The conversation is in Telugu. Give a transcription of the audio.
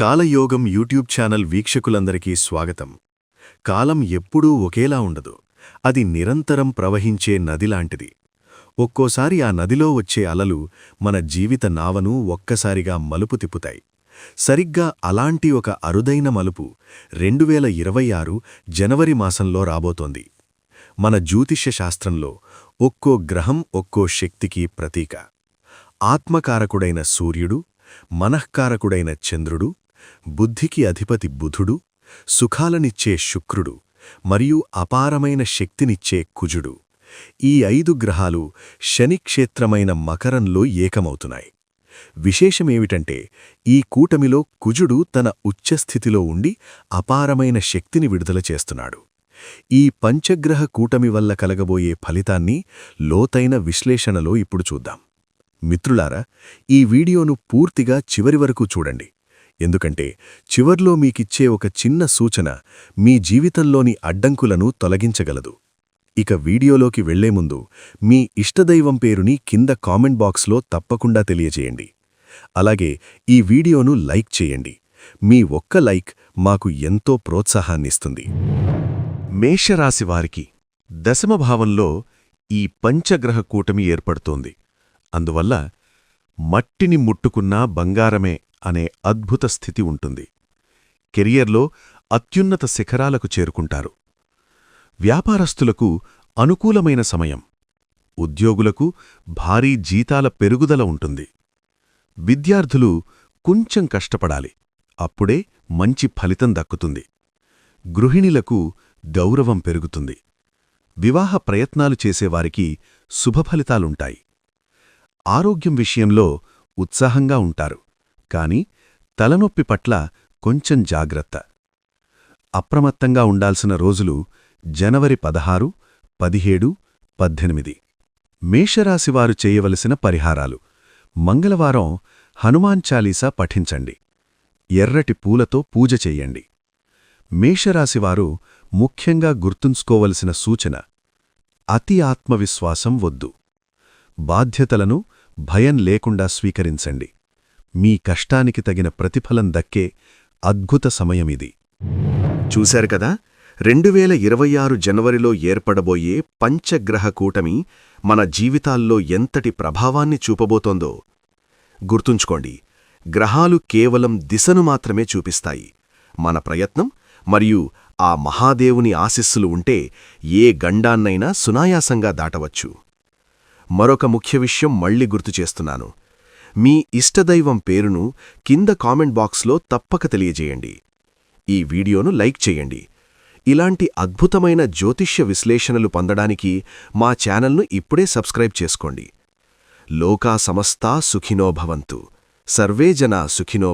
కాలయోగం యూట్యూబ్ ఛానల్ వీక్షకులందరికీ స్వాగతం. కాలం ఎప్పుడూ ఒకేలా ఉండదు. అది నిరంతరం ప్రవహించే నదిలాంటిది. ఒక్కోసారి ఆ నదిలో వచ్చే అలలు మన జీవిత నావను ఒక్కసారిగా మలుపు తిప్పుతాయి. సరిగ్గా అలాంటి ఒక అరుదైన మలుపు రెండువేల ఇరవై ఆరు జనవరి మాసంలో రాబోతోంది. మన జ్యోతిష్య శాస్త్రంలో ఒక్కో గ్రహం ఒక్కో శక్తికి ప్రతీక. ఆత్మకారకుడైన సూర్యుడు మనఃకారకుడైన చంద్రుడు బుద్ధికి అధిపతి బుధుడు సుఖాలనిచ్చే శుక్రుడు మరియు అపారమైన శక్తినిచ్చే కుజుడు. ఈ ఐదు గ్రహాలు శనిక్షేత్రమైన మకరంలో ఏకమవుతున్నాయి. విశేషమేమిటంటే ఈ కూటమిలో కుజుడు తన ఉచ్చస్థితిలో ఉండి అపారమైన శక్తిని విడుదల చేస్తున్నాడు. ఈ పంచగ్రహ కూటమి వల్ల కలగబోయే ఫలితాన్ని లోతైన విశ్లేషణలో ఇప్పుడు చూద్దాం. మిత్రులారా ఈ వీడియోను పూర్తిగా చివరి వరకు చూడండి. ఎందుకంటే చివర్లో మీకిచ్చే ఒక చిన్న సూచన మీ జీవితంలోని అడ్డంకులను తొలగించగలదు. ఇక వీడియోలోకి వెళ్ళే ముందు మీ ఇష్టదైవం పేరుని కింద కామెంట్ బాక్స్లో తప్పకుండా తెలియజేయండి. అలాగే ఈ వీడియోను లైక్ చేయండి. మీ ఒక్క లైక్ మాకు ఎంతో ప్రోత్సాహాన్నిస్తుంది. మేషరాశివారికి దశమభావంలో ఈ పంచగ్రహ కూటమి ఏర్పడుతోంది. అందువల్ల మట్టిని ముట్టుకున్నా బంగారమే అనే అద్భుత స్థితి ఉంటుంది. కెరియర్లో అత్యున్నత శిఖరాలకు చేరుకుంటారు. వ్యాపారస్తులకు అనుకూలమైన సమయం. ఉద్యోగులకు భారీ జీతాల పెరుగుదల ఉంటుంది. విద్యార్థులు కొంచెం కష్టపడాలి. అప్పుడే మంచి ఫలితం దక్కుతుంది. గృహిణిలకు గౌరవం పెరుగుతుంది. వివాహ ప్రయత్నాలు చేసేవారికి శుభఫలితాలుంటాయి ఆరోగ్యం విషయంలో ఉత్సాహంగా ఉంటారు. కాని తలనొప్పి పట్ల కొంచెం జాగ్రత్త. అప్రమత్తంగా ఉండాల్సిన రోజులు జనవరి పదహారు పదిహేడు పద్దెనిమిది. మేషరాశివారు చేయవలసిన పరిహారాలు. మంగళవారం హనుమాన్ చాలీసా పఠించండి. ఎర్రటి పూలతో పూజ చెయ్యండి మేషరాశివారు ముఖ్యంగా గుర్తుంచుకోవలసిన సూచన అతి ఆత్మవిశ్వాసం వద్దు. బాధ్యతలను భయం లేకుండా స్వీకరించండి. మీ కష్టానికి తగిన ప్రతిఫలం దక్కే అద్భుత సమయమిది. చూశారు కదా? రెండు వేల ఇరవై ఆరు జనవరిలో ఏర్పడబోయే పంచగ్రహ కూటమి మన జీవితాల్లో ఎంతటి ప్రభావాన్ని చూపబోతోందో. గుర్తుంచుకోండి గ్రహాలు కేవలం దిశను మాత్రమే చూపిస్తాయి. మన ప్రయత్నం మరియు ఆ మహాదేవుని ఆశిస్సులు ఉంటే ఏ గండాన్నైనా సునాయాసంగా దాటవచ్చు. మరొక ముఖ్య విషయం మళ్ళీ గుర్తు చేస్తున్నాను. మీ ఇష్టదైవం పేరును కింద కామెంట్ బాక్స్లో తప్పక తెలియజేయండి. ఈ వీడియోను లైక్ చేయండి. ఇలాంటి అద్భుతమైన జ్యోతిష్య విశ్లేషణలు పొందడానికి మా ఛానల్ను ఇప్పుడే సబ్స్క్రైబ్ చేసుకోండి. లోకా సమస్తా సుఖినో భవంతు. సర్వే జనా సుఖినో